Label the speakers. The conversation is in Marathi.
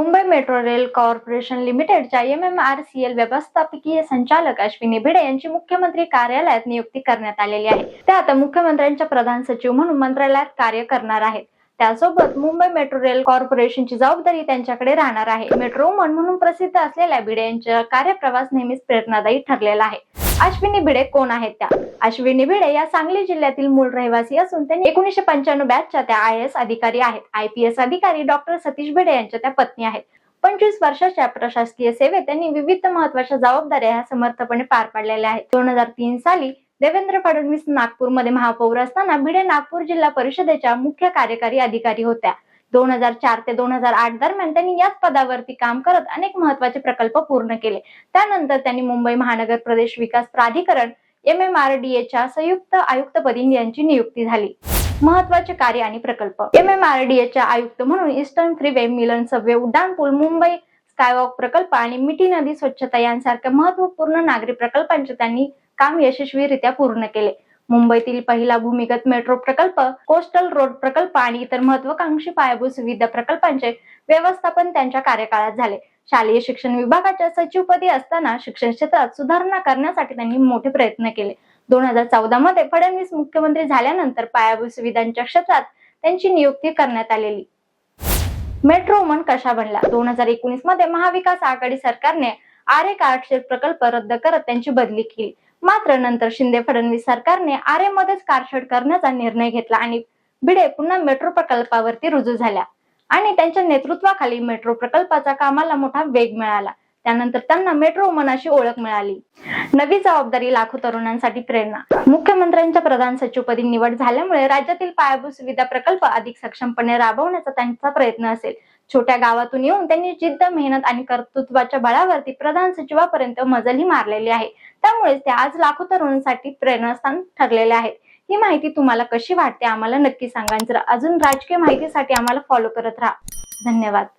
Speaker 1: मुंबई मेट्रो रेल कॉर्पोरेशन लिमिटेडच्या M M R C L व्यवस्थापकीय संचालक अश्विनी भिडे यांची मुख्यमंत्री कार्यालयात नियुक्ती करण्यात आलेली आहे. त्या आता मुख्यमंत्र्यांच्या प्रधान सचिव म्हणून मंत्रालयात कार्य करणार आहेत. त्यासोबत मुंबई मेट्रो रेल कॉर्पोरेशनची जबाबदारी त्यांच्याकडे राहणार आहे. मेट्रो मन म्हणून प्रसिद्ध असलेल्या भिडे यांचा कार्यप्रवास नेहमीच प्रेरणादायी ठरलेला आहे. अश्विनी भिडे कोण आहेत त्या? अश्विनी भिडे या सांगली जिल्ह्यातील मूळ रहिवासी असून त्यांनी एकोणीशे पंच्याण्णव बॅचच्या त्या आय एस अधिकारी आहेत. आय पी एस अधिकारी डॉक्टर सतीश भिडे यांच्या त्या पत्नी आहेत. पंचवीस वर्षाच्या प्रशासकीय सेवेत त्यांनी विविध महत्त्वाच्या जबाबदाऱ्या ह्या समर्थपणे पार पाडलेल्या आहेत. दोन हजार तीन साली देवेंद्र फडणवीस नागपूरमध्ये महापौर असताना भिडे नागपूर जिल्हा परिषदेच्या मुख्य कार्यकारी अधिकारी होत्या. दोन हजार चार ते दोन हजार आठ दरम्यान त्यांनी याच पदावरती काम करत अनेक महत्त्वाचे प्रकल्प पूर्ण केले. त्यानंतर त्यांनी मुंबई महानगर प्रदेश विकास प्राधिकरण एम एम आर डी एच्या संयुक्त आयुक्तपदी यांची नियुक्ती झाली. महत्त्वाचे कार्य आणि प्रकल्प. एम एम आर डी एच्या आयुक्त म्हणून ईस्टर्न फ्रीवे मिलन सबवे उड्डाणपूल मुंबई स्कायवॉक प्रकल्प आणि मिठी नदी स्वच्छता यांसारख्या महत्त्वपूर्ण नागरी प्रकल्पांचे त्यांनी काम यशस्वीरित्या पूर्ण केले. मुंबईतील पहिला भूमिगत मेट्रो प्रकल्प कोस्टल रोड प्रकल्प आणि इतर महत्वाकांक्षी पायाभूत सुविधा प्रकल्पांचे व्यवस्थापन त्यांच्या कार्यकाळात झाले. शालेय शिक्षण विभागाच्या सचिवपदी असताना शिक्षण क्षेत्रात सुधारणा करण्यासाठी त्यांनी मोठे प्रयत्न केले. दोन हजार चौदा मध्ये फडणवीस मुख्यमंत्री झाल्यानंतर पायाभूत सुविधांच्या क्षेत्रात त्यांची नियुक्ती करण्यात आलेली. मेट्रो मन कशा बनला? दोन हजार एकोणीसमध्ये महाविकास आघाडी सरकारने आरे कारशेड प्रकल्प रद्द करत त्यांची बदली केली. मात्र नंतर शिंदे फडणवीस सरकारने आरेमध्येच कारशेड करण्याचा निर्णय घेतला आणि भिडे पुन्हा मेट्रो प्रकल्पावरती रुजू झाल्या. आणि त्यांच्या नेतृत्वाखाली मेट्रो प्रकल्पाच्या कामाला मोठा वेग मिळाला. त्यानंतर त्यांना मेट्रो मनाशी ओळख मिळाली. नवी जबाबदारी लाखो तरुणांसाठी प्रेरणा. मुख्यमंत्र्यांच्या प्रधान सचिवपदी निवड झाल्यामुळे राज्यातील पायाभूत सुविधा प्रकल्प अधिक सक्षमपणे राबवण्याचा त्यांचा प्रयत्न असेल. छोट्या गावातून येऊन त्यांनी जिद्द मेहनत आणि कर्तृत्वाच्या बळावरती प्रधान सचिवापर्यंत मजली मारलेली आहे. त्यामुळे ते आज लाखो तरुणांसाठी प्रेरणास्थान ठरलेले आहेत. ही माहिती तुम्हाला कशी वाटते? आम्हाला नक्की सांगा जर अजून राजकीय माहितीसाठी आम्हाला फॉलो करत राहा. धन्यवाद.